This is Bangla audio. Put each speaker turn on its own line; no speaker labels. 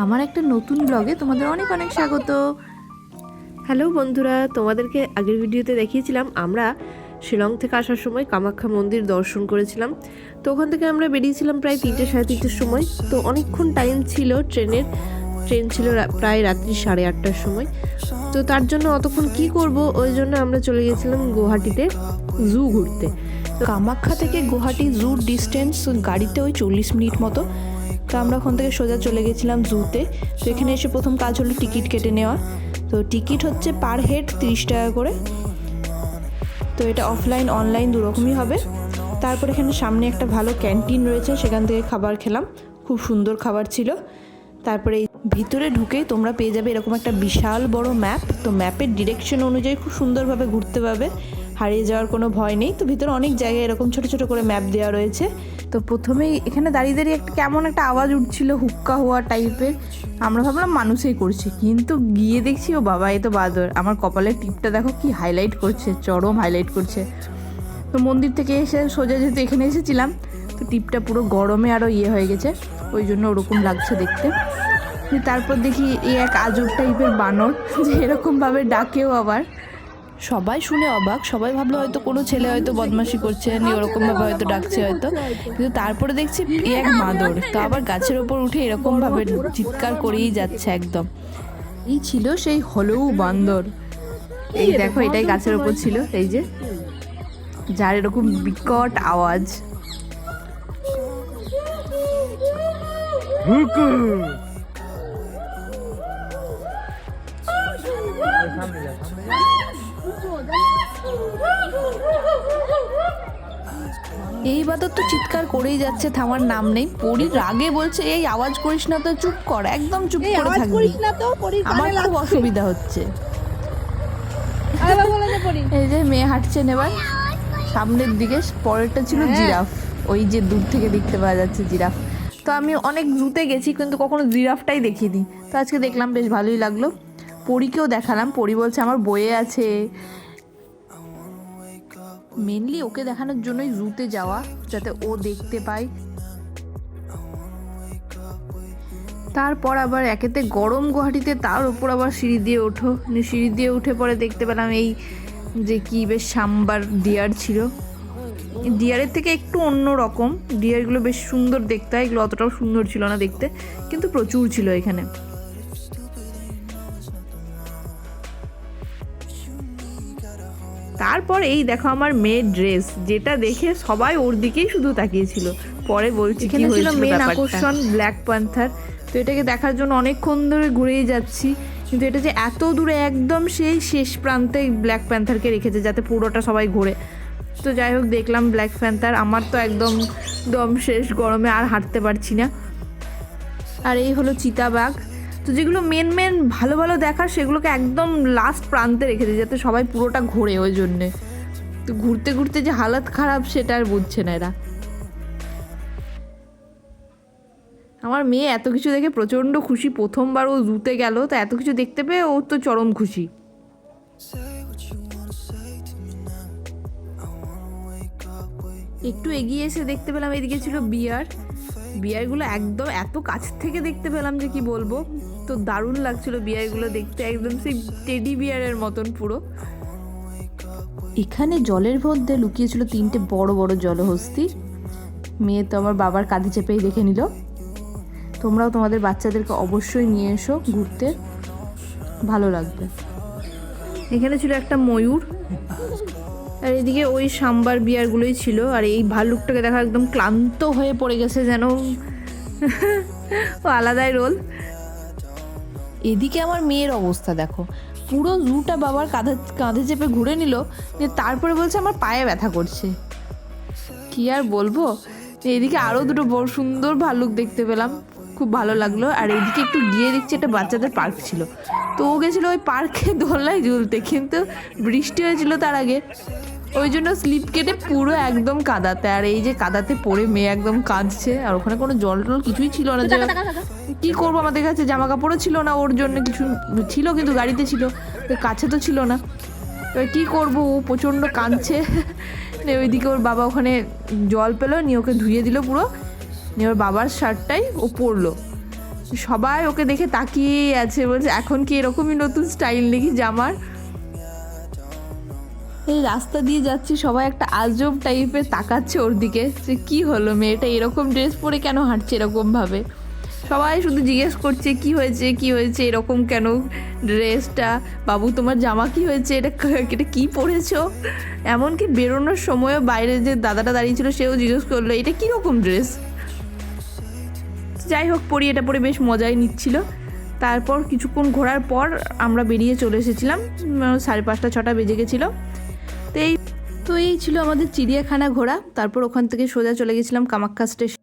আমার একটা নতুন ব্লগে তোমাদের অনেক অনেক স্বাগত।
হ্যালো বন্ধুরা, তোমাদেরকে আগের ভিডিওতে দেখিয়েছিলাম, আমরা শিলং থেকে আসার সময় কামাখ্যা মন্দির দর্শন করেছিলাম। তো ওখান থেকে আমরা বেরিয়েছিলাম প্রায় তিনটে সাড়ে তিনটের সময়। তো অনেকক্ষণ টাইম ছিল ট্রেনের, ট্রেন ছিল প্রায় রাত্রি সাড়ে আটটার সময়। তো তার জন্য অতক্ষণ কি করব, ওই জন্য আমরা চলে গেছিলাম গুয়াহাটিতে জু ঘুরতে।
কামাখ্যা থেকে গুয়াহাটি জুর ডিস্টেন্স গাড়িতে ওই চল্লিশ মিনিট মতো তো আমরা ওখান থেকে সোজা চলে গেছিলাম জুতে। তো এখানে এসে প্রথম কাজ হলো টিকিট কেটে নেওয়া। তো টিকিট হচ্ছে পার হেড তিরিশ টাকা করে। তো এটা অফলাইন, অনলাইন দুরকমই হবে। তারপর এখানে সামনে একটা ভালো ক্যান্টিন রয়েছে, সেখান থেকে খাবার খেলাম। খুব সুন্দর খাবার ছিল। তারপরে ভিতরে ঢুকে তোমরা পেয়ে যাবে এরকম একটা বিশাল বড় ম্যাপ। তো ম্যাপের ডিরেকশন অনুযায়ী খুব সুন্দরভাবে ঘুরতে পাবে হারিয়ে যাওয়ার কোনো ভয় নেই। তো ভিতরে অনেক জায়গায় এরকম ছোট ছোট করে ম্যাপ দেওয়া রয়েছে। তো প্রথমেই এখানে দাঁড়িয়ে দাঁড়িয়ে একটা কেমন একটা আওয়াজ উঠছিল, হুক্কা হওয়া টাইপের আমরা ভাবলাম, মানুষই করছে। কিন্তু গিয়ে দেখছি, ও বাবা, এ তো বাদর। আমার কপালের টিপটা দেখো, কি হাইলাইট করছে, চরম হাইলাইট করছে। তো মন্দির থেকে এসে সোজা যেহেতু এখানে এসেছিলাম, তো টিপটা পুরো গরমে আরও ইয়ে হয়ে গেছে। ওই জন্য ওরকম লাগছে দেখতে। তারপর দেখি এই এক আজব টাইপের বানর, যে এরকমভাবে ডাকেও আবার। সবাই শুনে অবাক, সবাই ভাবলো হয়তো কোনো ছেলে হয়তো বদমাশি করছে, নিয়ে ওরকমভাবে হয়তো ডাকছে হয়তো। কিন্তু তারপরে দেখছি এক মাদর। তো আবার গাছের ওপর উঠে এরকমভাবে চিৎকার করেই যাচ্ছে একদম। এই ছিল সেই হলৌ বান্দর। এই দেখো, এটাই গাছের ওপর ছিল, এই যে। যার এরকম বিকট আওয়াজ। বাদর তো চিৎকার করেই যাচ্ছে থামার নাম নেই। পরি রাগে বলছে এই আওয়াজ করিস না তো চুপ কর একদম চুপ করে থাকবি। আমার খুব অসুবিধা হচ্ছে। এই যে মেয়ে হাঁটছেন এবার। সামনের দিকে পরেরটা ছিল জিরাফ। ওই যে দূর থেকে দেখতে পাওয়া যাচ্ছে জিরাফ। তো আমি অনেক জুতে গেছি কিন্তু কখনো জিরাফটাই দেখিনি। তো আজকে দেখলাম বেশ ভালোই লাগল। পরীকেও দেখালাম। পরি বলছে, আমার বইয়ে আছে। মেনলি ওকে দেখানোর জন্যই জুতে যাওয়া, যাতে ও দেখতে পায়। তারপর আবার একেতে গরম গুয়াহাটিতে, তার উপর আবার সিঁড়ি দিয়ে ওঠো। সিঁড়ি দিয়ে উঠে পরে দেখতে পেলাম এই যে কি বেশ সাম্বার ডিয়ার ছিল। ডিয়ারের থেকে একটু অন্য রকম। ডিয়ারগুলো বেশ সুন্দর দেখতে হয়, এগুলো অতটাও সুন্দর ছিল না দেখতে, কিন্তু প্রচুর ছিল এখানে। তারপর এই দেখো আমার মেয়ের ড্রেস যেটা দেখে সবাই ওর দিকেই শুধু তাকিয়েছিল। পরে বলছি কি ছিল মেন আকর্ষণ ব্ল্যাক প্যান্থার তো এটাকে দেখার জন্য অনেকক্ষণ ধরে ঘুরেই যাচ্ছি। কিন্তু এটা যে এত দূরে একদম সেই শেষ প্রান্তে ব্ল্যাক প্যান্থারকে রেখেছে যাতে পুরোটা সবাই ঘোরে। তো যাই হোক দেখলাম ব্ল্যাক প্যান্থার আমার তো একদম দম শেষ গরমে আর হাঁটতে পারছি না। আর এই হলো চিতাবাঘ। তো যেগুলো মেন মেন ভালো ভালো দেখার সেগুলোকে একদম লাস্ট প্রান্তে রেখে দিই, যাতে সবাই পুরোটা ঘোরে ওই জন্যে। তো ঘুরতে ঘুরতে যে হালত খারাপ সেটা আর বুঝছে না এরা। আমার মেয়ে এত কিছু দেখে প্রচণ্ড খুশি, প্রথমবার ও জুতে গেল, তো এত কিছু দেখতে পেয়ে ও তো চরম খুশি। একটু এগিয়ে এসে দেখতে পেলাম, এদিকে ছিল বিয়ার। বিয়ারগুলো একদম এত কাছ থেকে দেখতে পেলাম যে কি বলব। তো দারুণ লাগছিল বিয়ারগুলো দেখতে একদম সেই টেডি বিয়ারের মতন পুরো। এখানে জলের মধ্যে লুকিয়েছিল তিনটে বড় বড় জলহস্তি। মেয়ে তো আমার বাবার কাঁধে চেপেই দেখে নিল। তোমরাও তোমাদের বাচ্চাদেরকে অবশ্যই নিয়ে এসো ঘুরতে। ভালো লাগবে। এখানে ছিল একটা ময়ূর। আর এদিকে ওই সাম্বার বিয়ারগুলোই ছিল, আর এই ভাল্লুকটাকে দেখা একদম ক্লান্ত হয়ে পড়ে গেছে যেন। আলাদাই রোল। এদিকে আমার মেয়ের অবস্থা দেখো। পুরো জুটা বাবার কাঁধে কাঁধে চেপে ঘুরে নিল দিয়ে তারপরে বলছে আমার পায়ে ব্যথা করছে। কি আর বলব? এদিকে আরও দুটো বড় সুন্দর ভাল্লুক দেখতে পেলাম, খুব ভালো লাগল। আর এদিকে একটু গিয়ে দেখছি একটা বাচ্চাদের পার্ক ছিল। তো ও গেছিল ওই পার্কে দোলনায় ঝুলতে, কিন্তু বৃষ্টি হয়েছিল তার আগে। ওই জন্য স্লিপ কেটে পুরো একদম কাদাতে। আর এই যে কাদাতে পড়ে মেয়ে একদম কাঁদছে আর ওখানে কোনো জল টল কিছুই ছিল না। যে কি করব আমাদের কাছে? জামা কাপড়ও ছিল না ওর জন্য কিছু ছিল কিন্তু গাড়িতে ছিল কাছে তো ছিল না। এবার কী করব? ও প্রচণ্ড কাঁদছে। নিয়ে ওইদিকে ওর বাবা ওখানে জল পেল নিয়ে ওকে ধুয়ে দিল পুরো। নিয়ে ওর বাবার শার্টটাই ও পরলো। সবাই ওকে দেখে তাকিয়েই আছে বলছে এখন কি এরকমই নতুন স্টাইল নাকি জামার? এই রাস্তা দিয়ে যাচ্ছি, সবাই একটা আজব টাইপের তাকাচ্ছে ওর দিকে যে কি হলো মেয়েটা, এরকম ড্রেস পরে কেন হাঁটছে এরকম ভাবে সবাই শুধু জিজ্ঞেস করছে, কি হয়েছে? কি হয়েছে? এরকম কেন ড্রেসটা বাবু, তোমার জামা কি হয়েছে? এটা এটা কি পরেছো? এমনকি বেরোনোর সময়ও বাইরে যে দাদাটা দাঁড়িয়ে ছিল, সেও জিজ্ঞেস করল, এটা কীরকম ড্রেস যাই হোক, পরি এটা পরে বেশ মজাই নিচ্ছিল। তারপর কিছুক্ষণ ঘোরার পর আমরা বেরিয়ে চলে এসেছিলাম সাড়ে পাঁচটা, ছটা বেজে গেছিল। তো এই তো এই ছিল আমাদের চিড়িয়াখানা ঘোরা। তারপর ওখান থেকে সোজা চলে গেছিলাম কামাখ্যা স্টেশন।